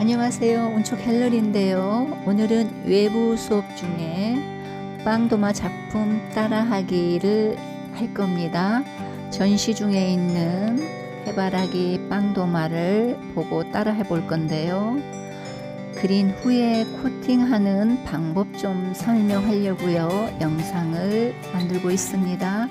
안녕하세요. 운초 갤러리인데요. 오늘은 외부 수업 중에 빵도마 작품 따라하기를 할 겁니다. 전시 중에 있는 해바라기 빵도마를 보고 따라 해 볼 건데요. 그린 후에 코팅하는 방법 좀 설명하려고요. 영상을 만들고 있습니다.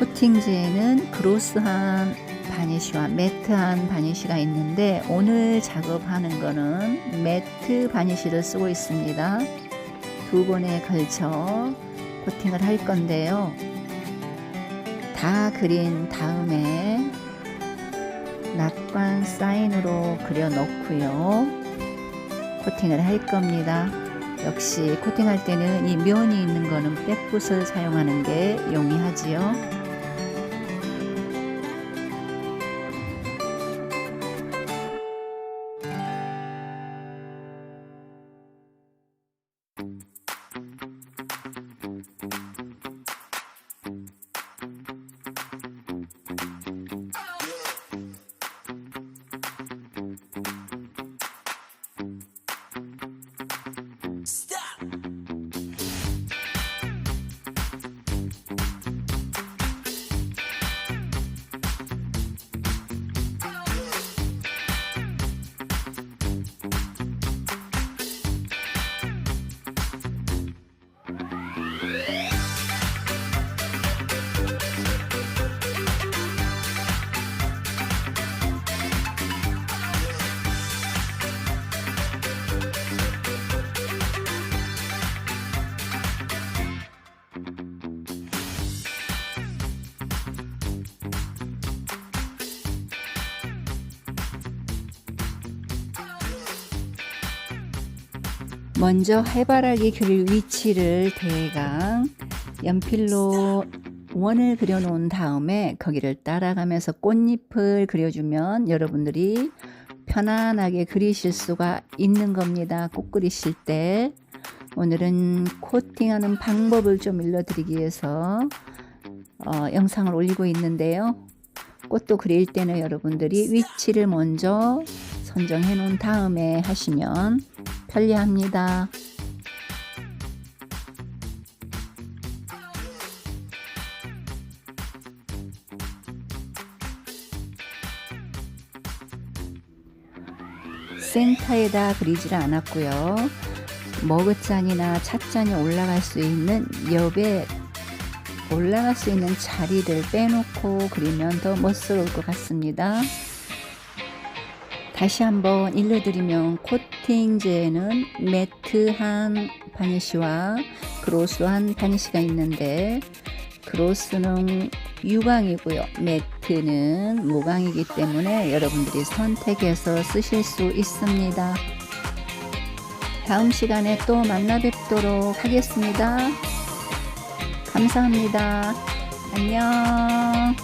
코팅지에는 그로스한 바니쉬와 매트한 바니쉬가 있는데 오늘 작업하는 거는 매트 바니쉬를 쓰고 있습니다. 두 번에 걸쳐 코팅을 할 건데요. 다 그린 다음에 낙관 사인으로 그려 놓고요. 코팅을 할 겁니다. 역시 코팅할 때는 이 면이 있는 거는 백붓을 사용하는 게 용이하지요. 먼저 해바라기 그릴 위치를 대강 연필로 원을 그려놓은 다음에 거기를 따라가면서 꽃잎을 그려주면 여러분들이 편안하게 그리실 수가 있는 겁니다. 꽃 그리실 때 오늘은 코팅하는 방법을 좀 일러드리기 위해서 어, 영상을 올리고 있는데요. 꽃도 그릴 때는 여러분들이 위치를 먼저 선정해 놓은 다음에 하시면 편리합니다. 센터에다 그리지를 않았고요. 머그잔이나 찻잔이 올라갈 수 있는 옆에 올라갈 수 있는 자리를 빼놓고 그리면 더 멋스러울 것 같습니다. 다시 한번 일러드리면 코팅제에는 매트한 바니쉬와 그로스한 바니쉬가 있는데 그로스는 유광이고요. 매트는 무광이기 때문에 여러분들이 선택해서 쓰실 수 있습니다. 다음 시간에 또 만나 뵙도록 하겠습니다. 감사합니다. 안녕.